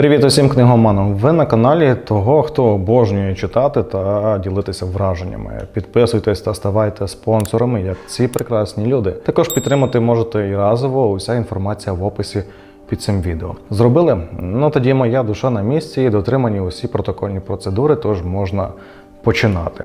Привіт усім книгоманам! Ви на каналі того, хто обожнює читати та ділитися враженнями. Підписуйтесь та ставайте спонсорами, як ці прекрасні люди. Також підтримати можете і разово. Уся інформація в описі під цим відео. Зробили? Ну тоді моя душа на місці і дотримані усі протокольні процедури, тож можна починати.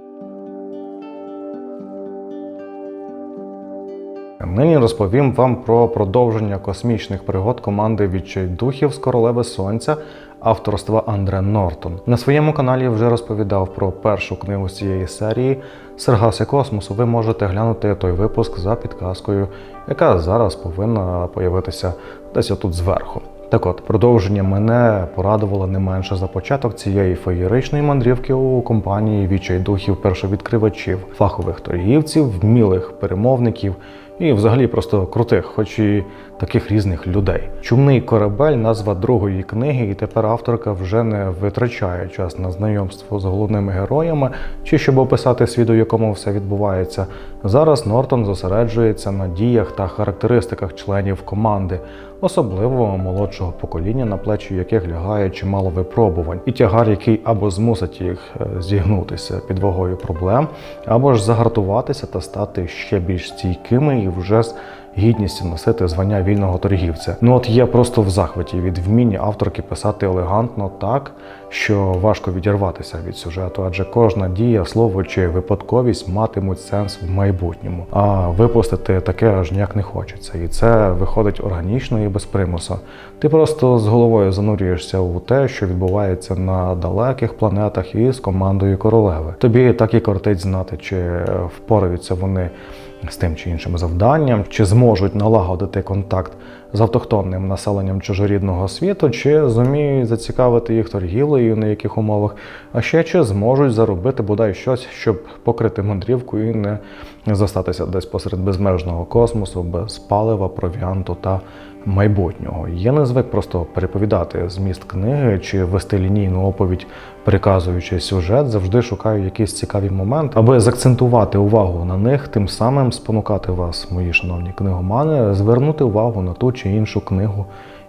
Нині розповім вам про продовження космічних пригод команди відчайдухів з королеви Сонця авторства Андре Нортон. На своєму каналі вже розповідав про першу книгу цієї серії Сергаси космосу. Ви можете глянути той випуск за підказкою, яка зараз повинна появитися десь отут зверху. Так от, продовження мене порадувало не менше за початок цієї феєричної мандрівки у компанії відчайдухів першовідкривачів, фахових торгівців, вмілих перемовників і взагалі просто крутих, хоч і таких різних людей. Чумний корабель назва другої книги, і тепер авторка вже не витрачає час на знайомство з головними героями чи щоб описати світ, у якому все відбувається. Зараз Нортон зосереджується на діях та характеристиках членів команди, особливо молодшого покоління, на плечі яких лягає чимало випробувань, і тягар, який або змусить їх е, зігнутися під вагою проблем, або ж загартуватися та стати ще більш стійкими і вже з гідністю носити звання вільного торгівця. Ну от я просто в захваті від вміння авторки писати елегантно так, що важко відірватися від сюжету, адже кожна дія, слово чи випадковість матимуть сенс в майбутньому. А випустити таке аж ніяк не хочеться, і це виходить органічно і без примусу. Ти просто з головою занурюєшся у те, що відбувається на далеких планетах і з командою королеви. Тобі так і кортить знати, чи впораються вони з тим чи іншим завданням, чи зможуть налагодити контакт з автохтонним населенням чужорідного світу, чи зуміють зацікавити їх торгівлею, на яких умовах, а ще чи зможуть заробити бодай щось, щоб покрити мандрівку і не зостатися десь посеред безмежного космосу, без палива, провіанту та майбутнього. Я не звик просто переповідати зміст книги чи вести лінійну оповідь, переказуючи сюжет, завжди шукаю якийсь цікавий момент, аби закцентувати увагу на них, тим самим спонукати вас, мої шановні книгомани, звернути увагу на ту чи іншу книгу.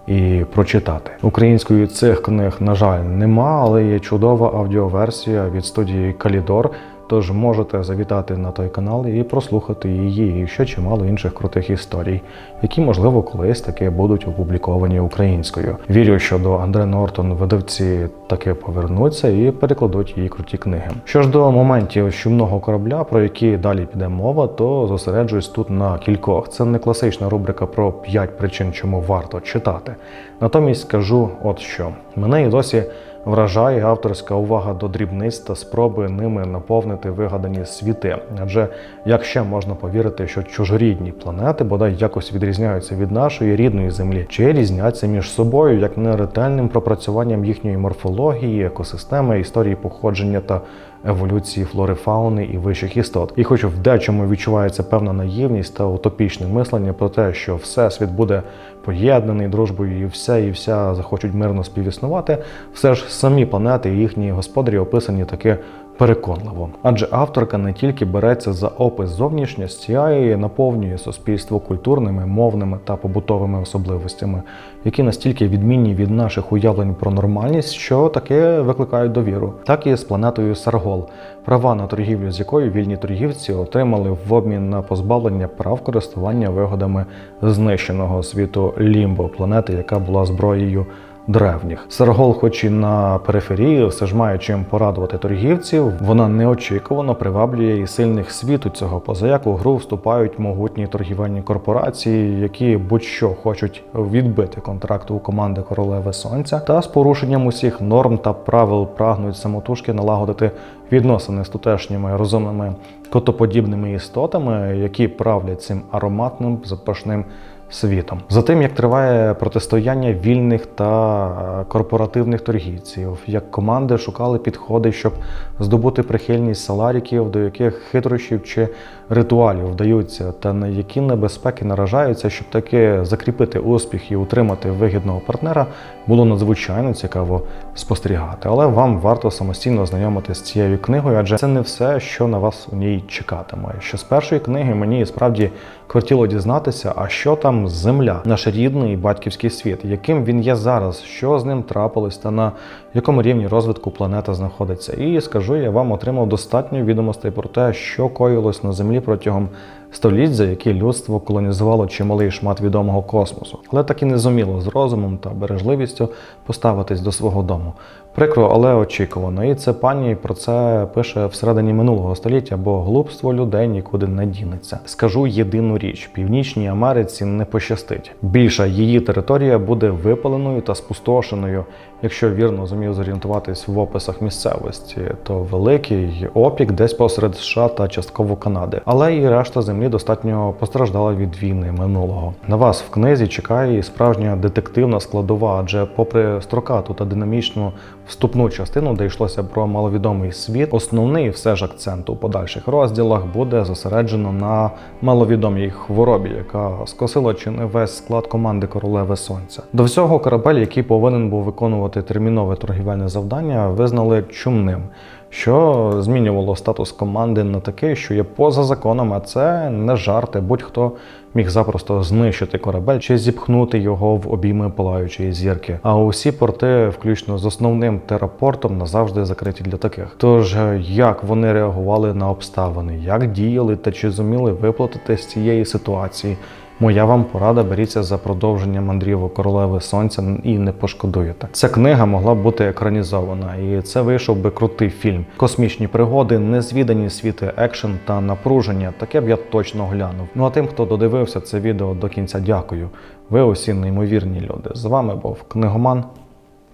І прочитати українською цих книг, на жаль, нема, але є чудова аудіоверсія від студії Калідор. Тож можете завітати на той канал і прослухати її, і ще чимало інших крутих історій, які, можливо, колись таки будуть опубліковані українською. Вірю, що до Андре Нортон видавці таки повернуться і перекладуть її круті книги. Що ж до моментів щумного корабля, про які далі піде мова, то зосереджуюсь тут на кількох. Це не класична рубрика про п'ять причин, чому варто читати. Натомість скажу, от що мене і досі. Вражає авторська увага до дрібниць та спроби ними наповнити вигадані світи. Адже як ще можна повірити, що чужорідні планети бодай якось відрізняються від нашої рідної землі, чи різняться між собою як не ретельним пропрацюванням їхньої морфології, екосистеми, історії походження та еволюції флори фауни і вищих істот. І хоч в дечому відчувається певна наївність та утопічне мислення про те, що всесвіт буде поєднаний дружбою, і все і вся захочуть мирно співіснувати, все ж самі планети і їхні господарі описані таки переконливо. Адже авторка не тільки береться за опис зовнішності, а й наповнює суспільство культурними, мовними та побутовими особливостями, які настільки відмінні від наших уявлень про нормальність, що таке викликають довіру. Так і з планетою Саргол, права на торгівлю з якою вільні торгівці отримали в обмін на позбавлення прав користування вигодами знищеного світу Лімбо, планети, яка була зброєю древніх. Саргол, хоч і на периферії, все ж має чим порадувати торгівців. Вона неочікувано приваблює і сильних світу цього, поза як у гру вступають могутні торгівельні корпорації, які будь-що хочуть відбити контракт у команди Королеви Сонця, та з порушенням усіх норм та правил прагнуть самотужки налагодити відносини з тутешніми розумними котоподібними істотами, які правлять цим ароматним запашним світом. За тим, як триває протистояння вільних та е, корпоративних торгівців, як команди шукали підходи, щоб здобути прихильність саларіків, до яких хитрощів чи ритуалів вдаються, та на які небезпеки наражаються, щоб таки закріпити успіх і утримати вигідного партнера, було надзвичайно цікаво спостерігати. Але вам варто самостійно ознайомитися з цією книгою, адже це не все, що на вас у ній чекатиме. Що з першої книги мені справді хотіло дізнатися, а що там нам Земля, наш рідний батьківський світ, яким він є зараз, що з ним трапилось та на якому рівні розвитку планета знаходиться. І скажу, я вам отримав достатньо відомостей про те, що коїлось на Землі протягом століть, за які людство колонізувало чималий шмат відомого космосу, але так і не зуміло з розумом та бережливістю поставитись до свого дому. Прикро, але очікувано. І це пані про це пише всередині минулого століття, бо глупство людей нікуди не дінеться. Скажу єдину річ: Північній Америці не пощастить. Більша її територія буде випаленою та спустошеною. Якщо вірно зумів зорієнтуватись в описах місцевості, то великий опік десь посеред США та частково Канади. Але і решта землі достатньо постраждала від війни минулого. На вас в книзі чекає і справжня детективна складова, адже попри строкату та динамічну вступну частину, де йшлося про маловідомий світ, основний все ж акцент у подальших розділах буде зосереджено на маловідомій хворобі, яка скосила чи не весь склад команди Королеви Сонця. До всього корабель, який повинен був виконувати термінове торгівельне завдання, визнали чумним. Що змінювало статус команди на такий, що є поза законом, а це не жарти. Будь-хто міг запросто знищити корабель чи зіпхнути його в обійми палаючої зірки. А усі порти, включно з основним терапортом, назавжди закриті для таких. Тож як вони реагували на обставини, як діяли та чи зуміли виплатити з цієї ситуації? Моя вам порада беріться за продовження мандрівок королеви сонця і не пошкодуєте. Ця книга могла б бути екранізована, і це вийшов би крутий фільм. Космічні пригоди, незвідані світи, екшен та напруження. Таке б я точно глянув. Ну а тим, хто додивився це відео до кінця, дякую. Ви усі неймовірні люди. З вами був книгоман.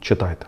Читайте.